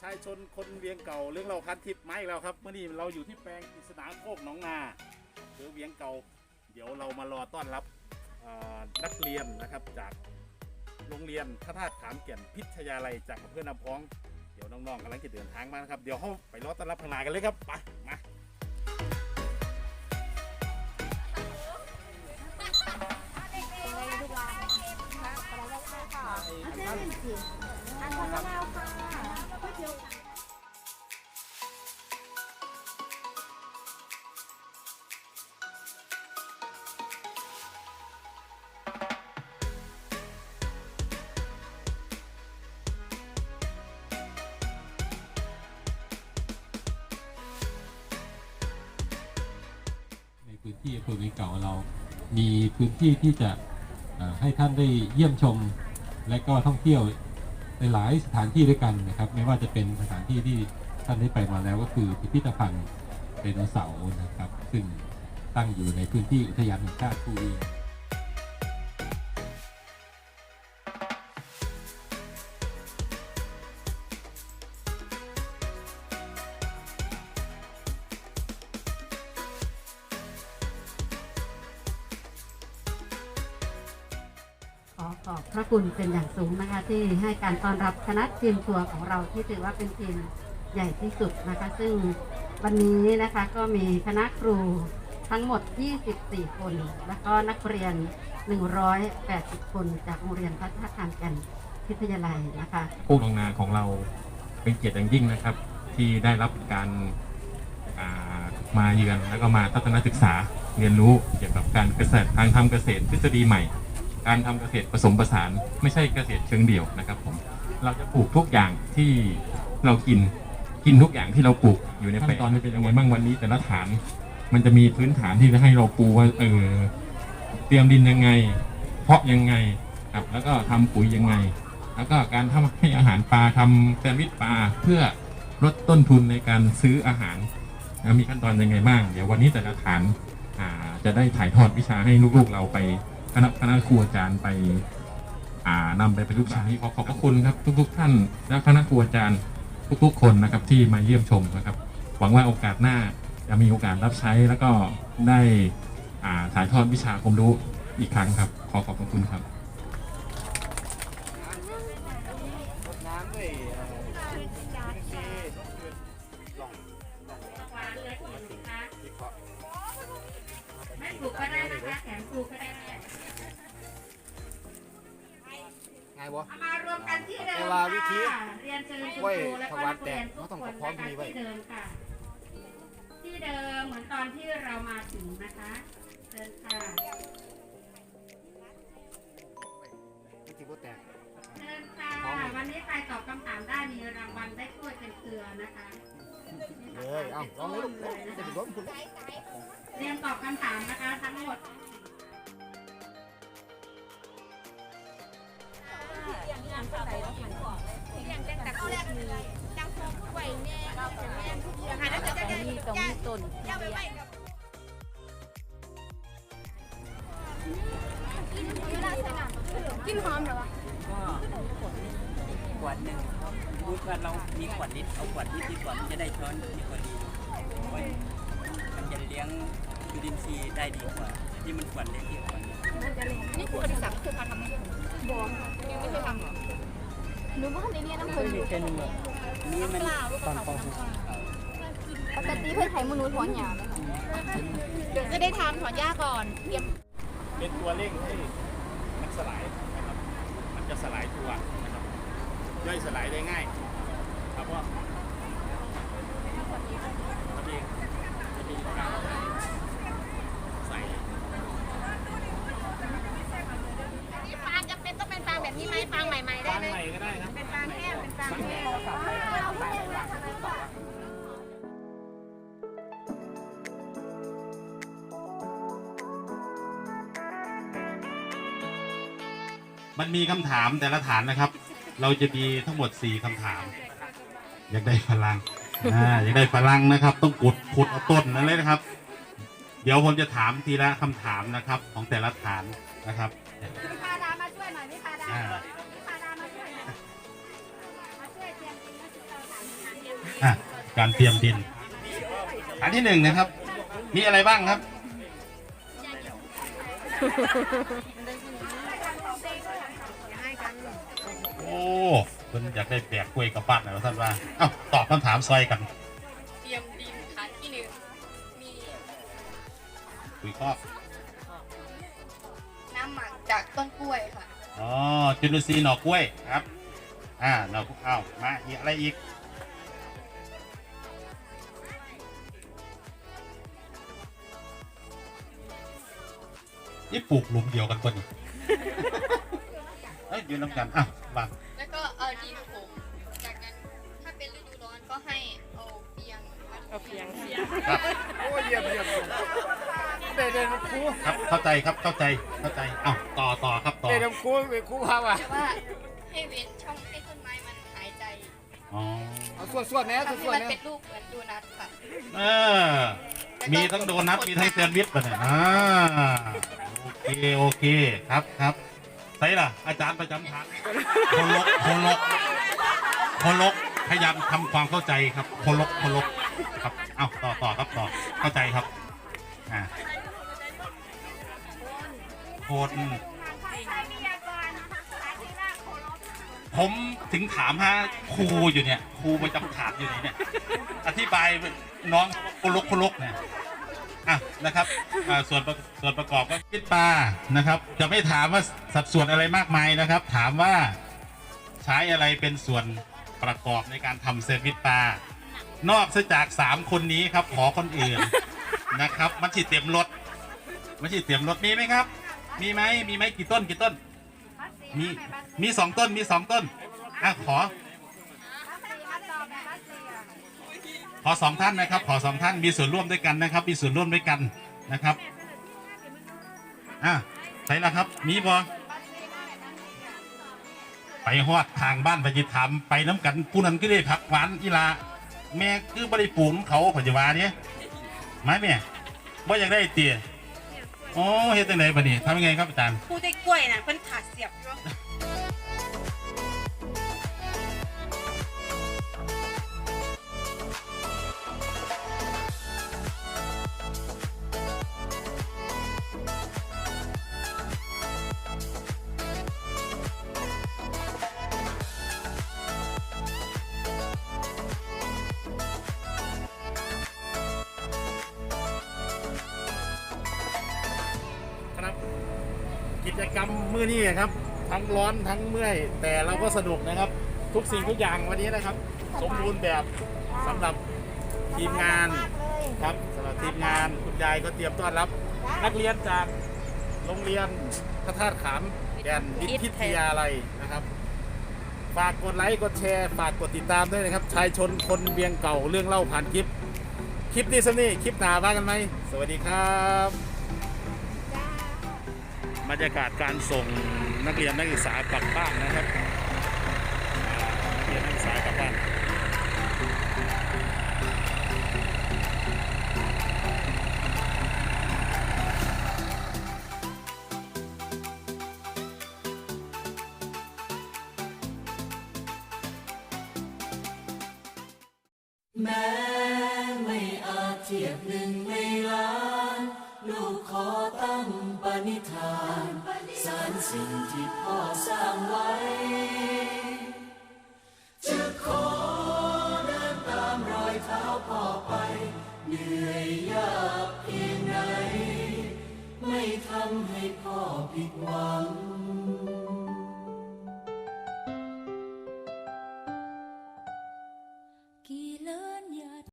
ชายชนคนเวียงเก่าเรื่องเราคันทิพย์ไม้แล้วครับเมื่อนี้เราอยู่ที่แปลงกิศนาโคกหนองนาหรือเวียงเก่า เดี๋ยวเรามารอต้อนรับนักเรียนนะครับจากโรงเรียนพระธาตุขามเกี่ยนพิทยาลัยจากอำเภอน้ำพอง เดี๋ยวน้องๆกำลังจะเดินทางมานะครับ เดี๋ยวเขาไปรอต้อนรับข้างหน้ากันเลยครับไปมา ที่อำเภอเวียงเก่าเรา มีพื้นที่ที่จะให้ท่านได้เยี่ยมชม และก็ท่องเที่ยวในหลายสถานที่ด้วยกันนะครับ ไม่ว่าจะเป็นสถานที่ที่ท่านได้ไปมาแล้วก็คือพิพิธภัณฑ์ไดโนเสาร์นะครับ ซึ่งตั้งอยู่ในพื้นที่อุทยานแห่งชาติภูเวียง อขอบพระคุณเป็นอย่างสูงนะคะที่ให้การต้อนรับคณะทีมทัวร์ของเราที่ถือว่าเป็นทีมใหญ่ที่สุดนะคะ ซึ่งวันนี้นะคะก็มีคณะครูทั้งหมด 24 คน แล้วก็นักเรียน 180 คนจากโรงเรียนพระธาตุขามแก่นพิทยาลัยนะคะโคกหนองนาของเราเป็นเกียรติอย่างยิ่งนะครับ ที่ได้รับการามาเยือนแล้วก็มาทัศนศึกษาเรียนรู้เกี่ยวกับการเกษตรทางทำเกษตรทฤษฎีใหม่ การทำเกษตรผสมผสาน ไม่ใช่เกษตรเชิงเดี่ยวนะครับผมเราจะปลูกทุกอย่างที่เรากินกินทุกอย่างที่เราปลูกอยู่ในแปลงตอนนี้เป็นยังไงบ้างวันนี้ แต่ละฐานมันจะมีพื้นฐานที่จะให้เราปูว่าเออเตรียมดินยังไง เพาะยังไงครับแล้วก็ทำปุ๋ยยังไง แล้วก็การทำให้อาหารปลาทำแซนด์วิชปลาเพื่อลดต้นทุนในการซื้ออาหารนะมีขั้นตอนยังไงบ้าง เดี๋ยววันนี้แต่ละฐานอ่าจะได้ถ่ายทอดวิชาให้ลูกๆเราไป คณะคณะครูอาจารย์ไปอ่านำไปประยุกต์ใช้ขอขอบพระคุณครับทุก ๆ ท่านและคณะครูอาจารย์ทุก ๆ คนนะครับที่มาเยี่ยมชมนะครับ หวังว่าโอกาสหน้าจะมีโอกาสรับใช้แล้วก็ได้อ่าถ่ายทอดวิชาความรู้อีกครั้งครับ ขอขอบพระคุณครับปลูกก็ได้นะคะแขนปลูกก็ได้ ไงวะเอามารวมกันที่เดิมเวลาวิธีค่ะเรียนเชิญคุณไว้ครูและก็ถวายนักเรียนแตกทุกต้องคนพร้อมนะคะมีไว้ ที่เดิมค่ะ ที่เดิมเหมือนตอนที่เรามาถึงนะคะเชิญค่ะวิธีก็แตก เชิญค่ะวันนี้ใครตอบคำถามได้มีรางวัลได้กล้วยเป็นเกลือนะคะเลยเอ้าลองเลยลูกเลยจะนะถึงคะล้มคุณแล้วเตรียมตอบคำถามนะคะ ทั้งหมด มีตรงนี้ต้นกินหอมเหรอวะก็ขวดหนึ่งพูดว่าเรามีขวดลิตรเอาขวดลิตรดีกว่ามันจะได้ช้อนที่พอดีมันจะเลี้ยงจุลินทรีย์ได้ดีกว่าที่มันขวดเล็กที่ขวดนี้นี่คืออดิศักดิ์คือพาทำไหมบอกยังไม่เคยทำเหรอ หนูว่าในนี้น้ำเพิ่นอยู่เป็นนี่มันตอนป ปกติเพื่อไทยมนุษย์หัวหยาบเดี๋ยวจะได้ทำถอนหญ้าก่อนเตรียม เป็นตัวเร่งให้มันสลายนะครับ มันจะสลายตัวนะครับ ย่อยสลายได้ง่าย ครับว่า มันมีคำถามแต่ละฐานนะครับ เราจะมีทั้งหมด 4คำถาม อยากได้พลังอ่าอยากได้พลังนะครับ ต้องขุดขุดเอาต้นนั่นเลยนะครับ เดี๋ยวผมจะถามทีละคำถามนะครับ ของแต่ละฐานนะครับ พี่พาดามาช่วยหน่อยพี่พาดาอ่า พี่พาดามาช่วยหน่อยมาช่วยเตรียมกินนะสิอะการเตรียมดินอันที่หนึ่งนะครับ มีอะไรบ้างครับ เพิ่นอยากได้แบกกล้วยกลับบ้านนะท่านว่า เอ้าตอบคำถามซอยกัน เตรียมดินฐานที่หนึ่งมีคุยข้อน้ำหมักจากต้นกล้วยค่ะ อ๋อ จุลินทรีย์หน่อกล้วยครับ อ่าหน่ออ้าวมาอีกอะไรอีก นี่ปลูกหลุมเดียวกันคนนี้เอ้ยอยู่น้ำกันอ้าว บางแล้วก็เอาดินผงจากนั้นถ้าเป็นฤดูร้อนก็ให้เอาเปียงมาเอาเปียงครับ โอ้ยเยี่ยมเยี่ยมเด็ดเด็ดครูครับเข้าใจครับเข้าใจเข้าใจอ้าวต่อต่อครับต่อเด็ดครูเด็ดครูพาว่ะแต่ว่าให้เว้นช่องให้ต้นไม้มันหายใจอ๋อเอาส่วนส่วนแน่ทำให้ส่วนมันแน่เป็นรูปเหมือนโดนัทค่ะเออมีทั้งโดนัทมีทั้งแซนด์วิชป่ะเนี่ยอ่าโอเคโอเคครับครับ ใช่ล่ะ อาจารย์ประจำทางโคลกโคลกโคลกพยายามทำความเข้าใจครับโคลกโคลกครับเอาต่อต่อครับต่อเข้าใจครับอ่าโคนผมถึงถามฮะครูอยู่เนี่ยครูประจำฐานอยู่ไหนเนี่ย อธิบายน้องโคลกโคลกเนี่ยอะ นะครับอ่าส่วนประส่วนประกอบก็คิดปลานะครับ จะไม่ถามว่าสัดส่วนอะไรมากมายนะครับ ถามว่าใช้อะไรเป็นส่วนประกอบในการทำแซนด์วิชปลานอกจากสามคนนี้ครับ ขอคนอื่นนะครับ มันฉีดเต็มรถมันฉีดเต็มรถมีไหมครับ มีไหมมีไหมกี่ต้นกี่ต้น มีมีสองต้นมีสองต้นอะขอ ขอสองท่านนะครับ ขอสองท่านมีส่วนร่วมด้วยกันนะครับ มีส่วนร่วมด้วยกันนะครับอะใช่แล้วครับ มีบอไปฮอดทางบ้านพจิธรรมไปน้ำกันผู้นั้นก็ได้ผักหวานอีลาแม่คือบริปลูกของเขาปัจจุบันเนี่ยมาแม่บ่อยากได้เตี๋ยโอ้เฮ็ดจังไดบัดนี้ทำยังไงครับอาจารย์ผู้ได้กล้วยน่ะเพิ่นขาดเสียบอยู่ กิจกรรมมื้อนี้ครับ ทั้งร้อนทั้งเมื่อย แต่เราก็สนุกนะครับ ทุกสิ่งทุกอย่างวันนี้นะครับ สมบูรณ์แบบสำหรับทีมงานครับสำหรับทีมงานคุณยายก็เตรียมต้อนรับ นักเรียนจากโรงเรียนพระธาตุขามแก่นวิทยาลัยนะครับฝากกดไลค์กดแชร์ฝากกดติดตามด้วยนะครับชายชนคนเวียงเก่าเรื่องเล่าผ่านคลิป คลิปนี้สนี่คลิปหนาว่ากันไหมสวัสดีครับ บรรยากาศการส่งนักเรียนนักศึกษากลับบ้านนะครับนักเรียนนักศึกษากลับบ้านแม้ไม่อาจเทียบหนึ่งในล้าน ลูกขอตั้งปณิธานสารสิ่งที่พ่อสร้างไว้ จะขอเดินตามรอยเท้าพ่อไปเหนื่อ